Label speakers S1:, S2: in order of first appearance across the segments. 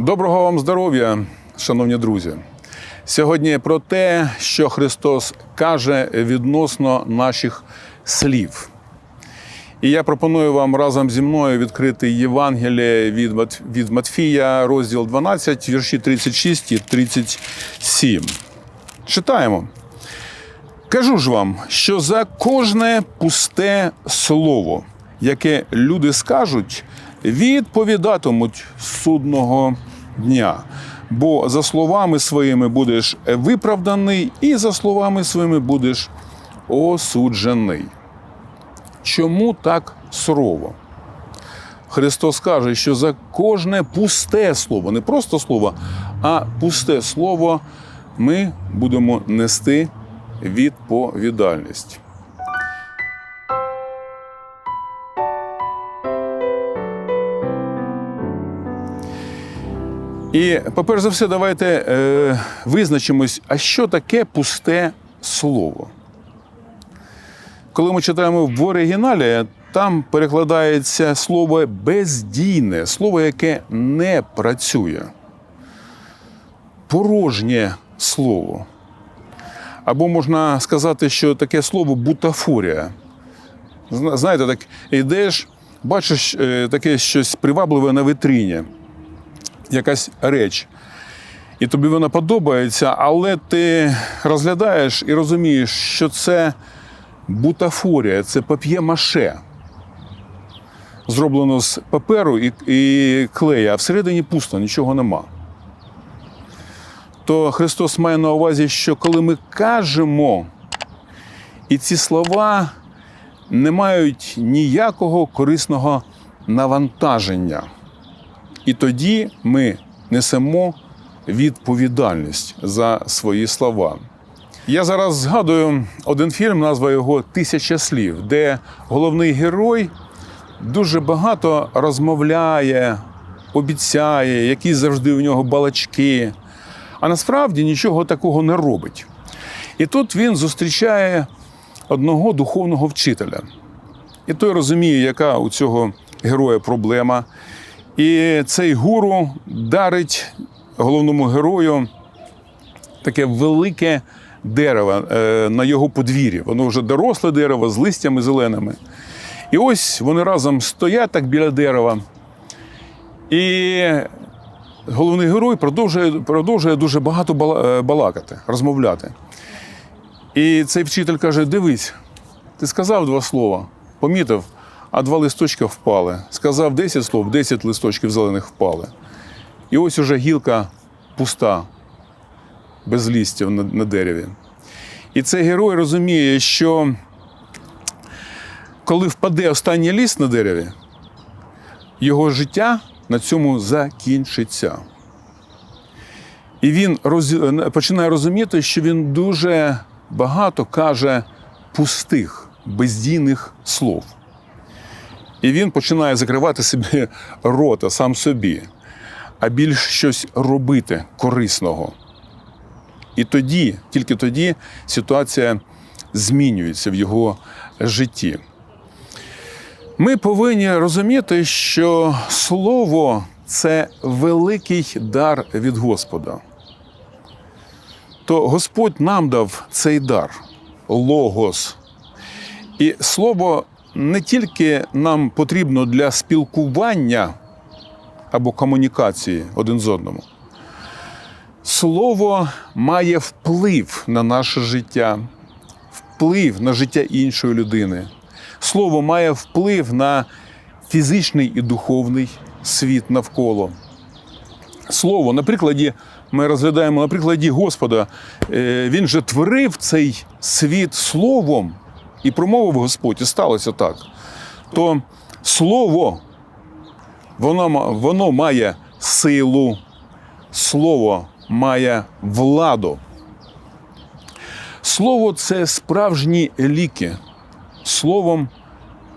S1: Доброго вам здоров'я, шановні друзі. Сьогодні про те, що Христос каже відносно наших слів. І я пропоную вам разом зі мною відкрити Євангеліє від від Матфія, розділ 12, вірші 36 і 37. Читаємо. Кажу ж вам, що за кожне пусте слово, яке люди скажуть, відповідатимуть судного дня. Бо за словами своїми будеш виправданий, і за словами своїми будеш осуджений. Чому так сурово? Христос каже, що за кожне пусте слово, не просто слово, а пусте слово ми будемо нести відповідальність. І, по-перше за все, давайте е, визначимось, а що таке пусте слово. Коли ми читаємо в оригіналі, там перекладається слово бездійне, слово, яке не працює. Порожнє слово. Або можна сказати, що таке слово бутафорія. Знаєте, так йдеш, бачиш е, таке щось привабливе на витріні, якась реч. І тобі вона подобається, але ти розглядаєш і розумієш, що це бутафорія, це пап'є-маше. Зроблено з паперу і, і клея, а всередині пусто, нічого нема. То Христос має на увазі, що коли ми кажемо, і ці слова не мають ніякого корисного навантаження. І тоді ми несемо відповідальність за свої слова. Я зараз згадую один фільм, назва його Тисяча слів, де головний герой дуже багато розмовляє, обіцяє, які завжди у нього балачки, а насправді нічого такого не робить. І тут він зустрічає одного духовного вчителя. І той розуміє, яка у цього героя проблема. І цей гуру дарить головному герою таке велике дерево е, на його подвір'ї. Воно вже доросле дерево з листями зеленими. І ось вони разом стоять так біля дерева. І головний герой продовжує, продовжує дуже багато е, балакати, розмовляти. І цей вчитель каже: дивись, ти сказав два слова, помітив, а два листочка впали. Сказав 10 слов, 10 листочків зелених впали. І ось уже гілка пуста, без лістів на, на дереві. І цей герой розуміє, що коли впаде останній ліст на дереві, його життя на цьому закінчиться. І він роз... починає розуміти, що він дуже багато каже пустих, бездійних слов. І він починає закривати собі рота сам собі, а більш щось робити корисного. І тоді, тільки тоді, ситуація змінюється в його житті. Ми повинні розуміти, що слово це великий дар від Господа. То Господь нам дав цей дар логос. І слово не тільки нам потрібно для спілкування або комунікації один з одним. Слово має вплив на наше життя, вплив на життя іншої людини. Слово має вплив на фізичний і духовний світ навколо. Слово, на прикладі, ми розглядаємо на прикладі Господа. Е, Він же творив цей світ словом і промовив Господь, і сталося так. То слово, воно, воно має силу, слово має владу. Слово це справжні ліки. Словом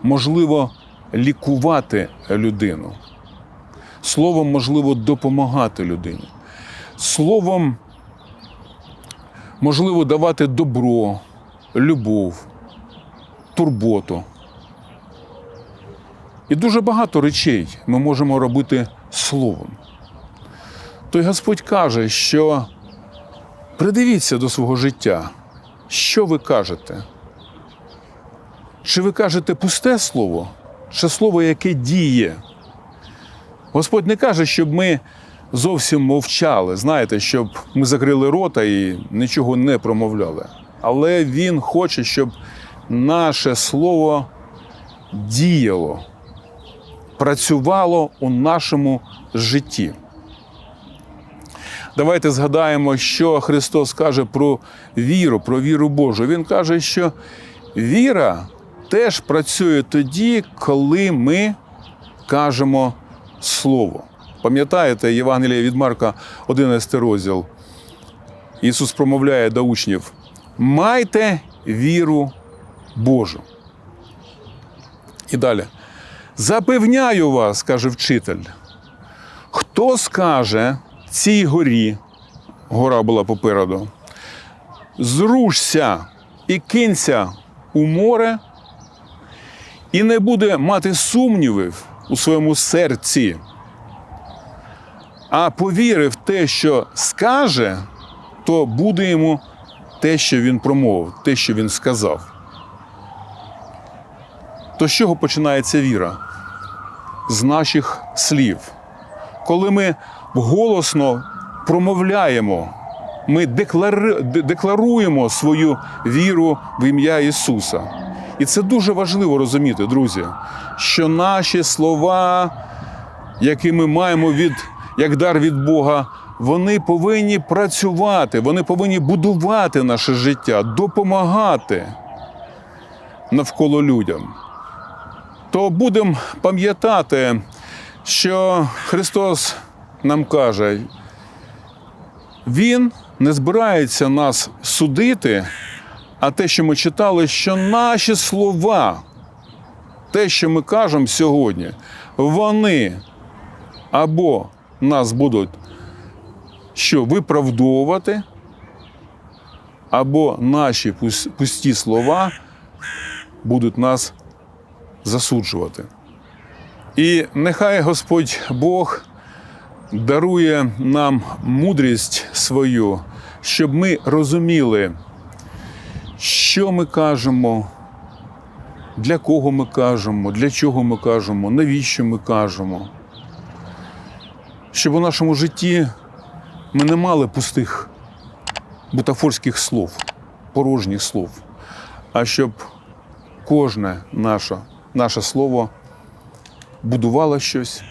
S1: можливо лікувати людину. Словом можливо допомагати людині. Словом можливо давати добро, любов, турботу. І дуже багато речей ми можемо робити словом. то й Господь каже, що придивіться до свого життя, що ви кажете. Чи ви кажете пусте слово, чи слово, яке діє? Господь не каже, щоб ми зовсім мовчали, знаєте, щоб ми закрили рота і нічого не промовляли. Але Він хоче, щоб наше слово діяло, працювало у нашому житті. Давайте згадаємо, що Христос каже про віру, про віру Божу. Він каже, що віра теж працює тоді, коли ми кажемо Слово. Пам'ятаєте, Євангеліє від Марка, 11 розділ. Ісус промовляє до учнів: майте віру Божу. І далі. Запевняю вас, каже вчитель, хто скаже цій горі, гора була попереду, зрушся і кинься у море, і не буде мати сумнівів у своєму серці, а повірив те, що скаже, то буде йому те, що він промовив, те, що він сказав. То з чого починається віра? З наших слів. Коли ми голосно промовляємо, ми декларуємо свою віру в ім'я Ісуса. І це дуже важливо розуміти, друзі, що наші слова, які ми маємо від, як дар від Бога, вони повинні працювати, вони повинні будувати наше життя, допомагати навколо людям то будемо пам'ятати, що Христос нам каже, Він не збирається нас судити, а те, що ми читали, що наші слова, те, що ми кажемо сьогодні, вони або нас будуть що виправдовувати, або наші пусті слова будуть нас засуджувати. І нехай Господь Бог дарує нам мудрість свою, щоб ми розуміли, що ми кажемо, для кого ми кажемо, для чого ми кажемо, навіщо ми кажемо. Щоб у нашому житті ми не мали пустих бутафорських слов, порожніх слов, а щоб кожне наше, наше слово будувало щось,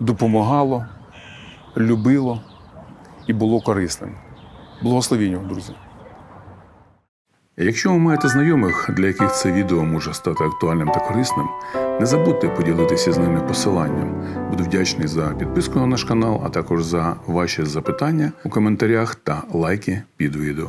S1: допомагало, любило і було корисним. Благословіння, друзі. Якщо ви маєте знайомих, для яких це відео може стати актуальним та корисним, не забудьте поділитися з ними посиланням. Буду вдячний за підписку на наш канал, а також за ваші запитання у коментарях та лайки під відео.